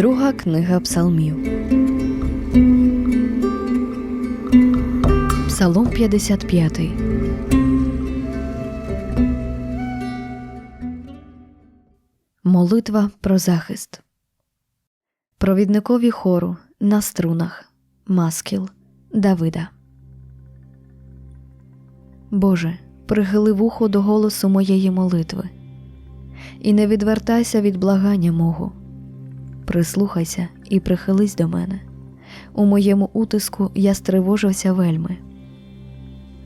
Друга книга Псалмів. Псалом 55. Молитва про захист. Провідникові хору на струнах. Маскіл Давида. Боже, прихили вухо до голосу моєї молитви, і не відвертайся від благання мого. Прислухайся і прихились до мене. У моєму утиску я стривожився вельми.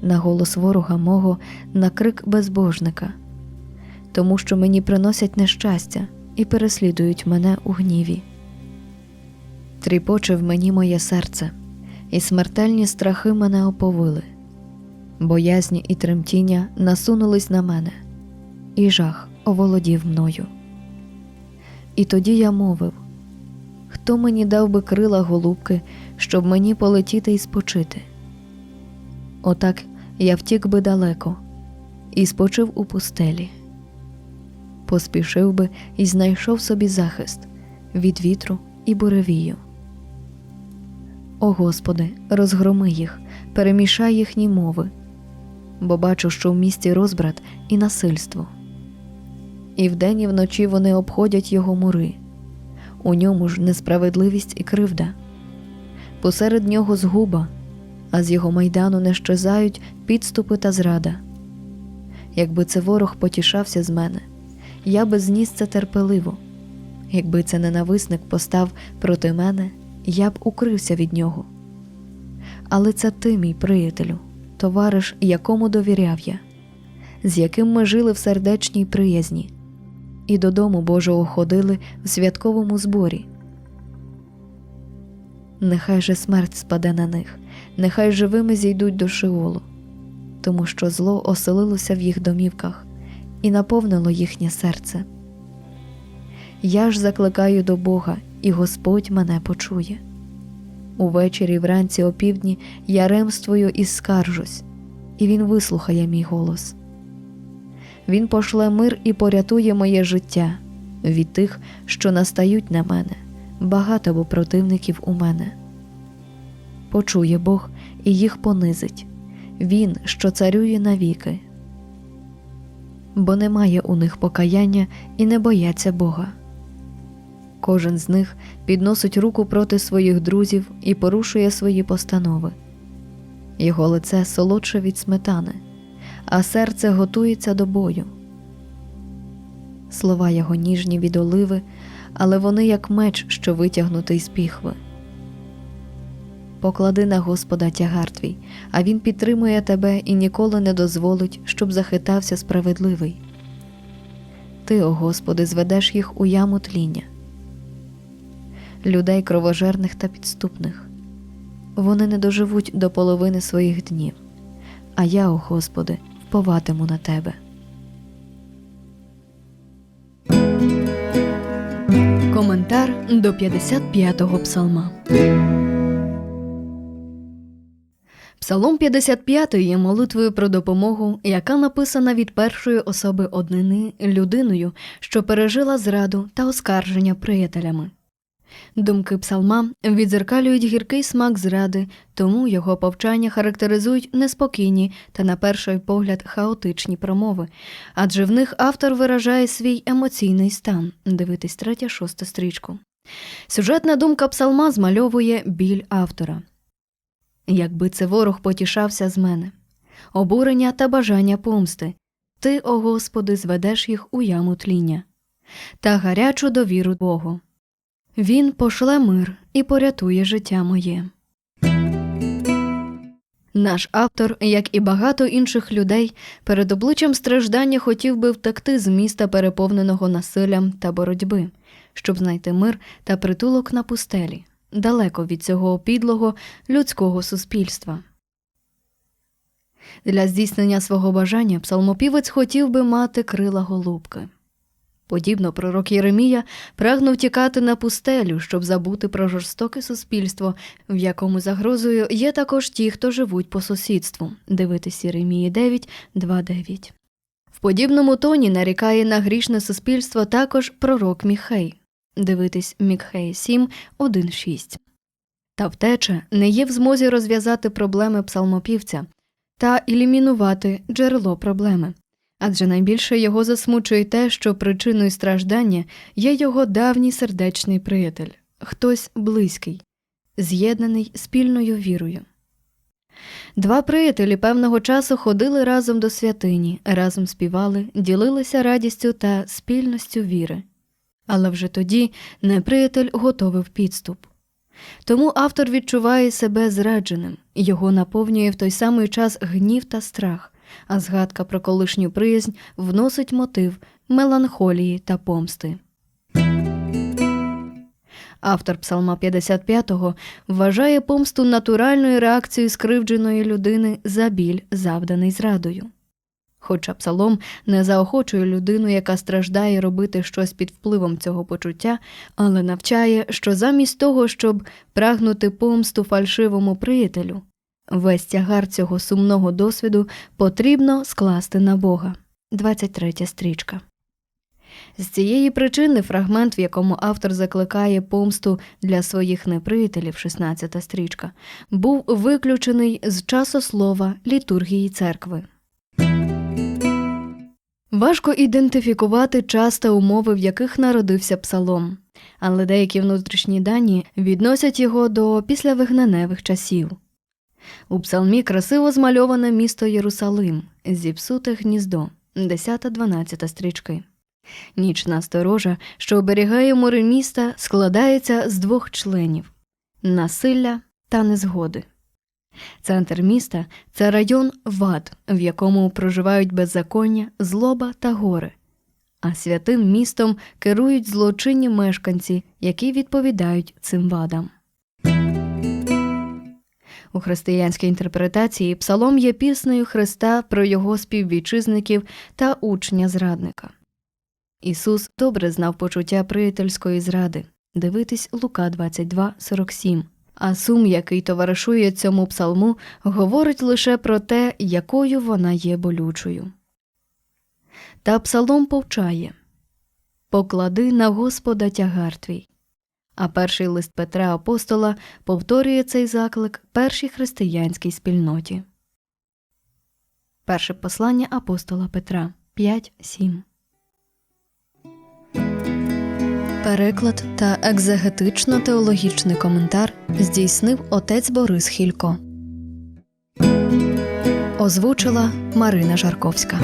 На голос ворога мого, на крик безбожника, тому що мені приносять нещастя і переслідують мене у гніві. Тріпоче в мені моє серце, і смертельні страхи мене оповили. Боязні і тремтіння насунулись на мене, і жах оволодів мною. І тоді я мовив хто мені дав би крила голубки, щоб мені полетіти і спочити? Отак я втік би далеко і спочив у пустелі, поспішив би і знайшов собі захист від вітру і буревію. О Господи, розгроми їх, перемішай їхні мови, бо бачу, що в місті розбрат і насильство. І вдень і вночі вони обходять його мури, у ньому ж несправедливість і кривда. Посеред нього згуба, а з його майдану не щезають підступи та зрада. Якби це ворог потішався з мене, я би зніс це терпеливо. Якби це ненависник постав проти мене, я б укрився від нього. Але це ти, мій приятелю, товариш, якому довіряв я, з яким ми жили в сердечній приязні, і додому Божого ходили в святковому зборі. Нехай же смерть спаде на них, нехай живими зійдуть до Шиолу, тому що зло оселилося в їх домівках і наповнило їхнє серце. Я ж закликаю до Бога, і Господь мене почує. Увечері вранці опівдні я ремствую і скаржусь, і Він вислухає мій голос. Він пошле мир і порятує моє життя від тих, що настають на мене, багато бо противників у мене. Почує Бог і їх понизить, Він, що царює навіки, бо немає у них покаяння і не бояться Бога. Кожен з них підносить руку проти своїх друзів і порушує свої постанови. Його лице солодше від сметани, а серце готується до бою. Слова його ніжні від оливи, але вони як меч, що витягнутий з піхви. Поклади на Господа тягар твій, а Він підтримує тебе і ніколи не дозволить, щоб захитався справедливий. Ти, о Господи, зведеш їх у яму тління людей кровожерних та підступних. Вони не доживуть до половини своїх днів, а я, о Господи, вповатиму на Тебе. Коментар до 55-го псалма. Псалом 55 є молитвою про допомогу, яка написана від першої особи однини людиною, що пережила зраду та оскарження приятелями. Думки псалма відзеркалюють гіркий смак зради, тому його повчання характеризують неспокійні та, на перший погляд, хаотичні промови, адже в них автор виражає свій емоційний стан. Дивитись третя шоста стрічку. Сюжетна думка псалма змальовує біль автора. Якби це ворог потішався з мене, обурення та бажання помсти, ти, о Господи, зведеш їх у яму тління та гарячу довіру Богу. Він пошле мир і порятує життя моє. Наш автор, як і багато інших людей, перед обличчям страждання хотів би втекти з міста, переповненого насиллям та боротьби, щоб знайти мир та притулок на пустелі, далеко від цього підлого людського суспільства. Для здійснення свого бажання псалмопівець хотів би мати крила голубки. Подібно пророк Єремія прагнув тікати на пустелю, щоб забути про жорстоке суспільство, в якому загрозою є також ті, хто живуть по сусідству. Дивитись Єремії 9, 2, 9. В подібному тоні нарікає на грішне суспільство також пророк Міхей. Дивитись Мікхей 7, 1, 6. Та втеча не є в змозі розв'язати проблеми псалмопівця та елімінувати джерело проблеми. Адже найбільше його засмучує те, що причиною страждання є його давній сердечний приятель, хтось близький, з'єднаний спільною вірою. Два приятелі певного часу ходили разом до святині, разом співали, ділилися радістю та спільністю віри. Але вже тоді неприятель готовив підступ. Тому автор відчуває себе зрадженим, його наповнює в той самий час гнів та страх, а згадка про колишню приязнь вносить мотив меланхолії та помсти. Автор Псалма 55-го вважає помсту натуральною реакцією скривдженої людини за біль, завданий зрадою. Хоча псалом не заохочує людину, яка страждає робити щось під впливом цього почуття, але навчає, що замість того, щоб прагнути помсту фальшивому приятелю, весь тягар цього сумного досвіду потрібно скласти на Бога. 23 стрічка. З цієї причини фрагмент, в якому автор закликає помсту для своїх неприятелів, 16 стрічка, був виключений з часослова літургії церкви. Важко ідентифікувати час та умови, в яких народився псалом, але деякі внутрішні дані відносять його до післявигнаневих часів. У псалмі красиво змальоване місто Єрусалим, зіпсуте гніздо, 10-12 стрічки. Нічна сторожа, що оберігає море міста, складається з двох членів насилля та незгоди. Центр міста це район Вад, в якому проживають беззаконня, злоба та гори. А святим містом керують злочинні мешканці, які відповідають цим вадам. У християнській інтерпретації псалом є піснею Христа про його співвітчизників та учня зрадника. Ісус добре знав почуття приятельської зради. Дивитись Лука 22, 47. А сум, який товаришує цьому псалму, говорить лише про те, якою вона є болючою. Та псалом повчає Поклади на Господа тягар твій. А перший лист Петра Апостола повторює цей заклик першій християнській спільноті. Перше послання апостола Петра 5.7 Переклад та екзегетично-теологічний коментар здійснив отець Борис Хілько. Озвучила Марина Жарковська.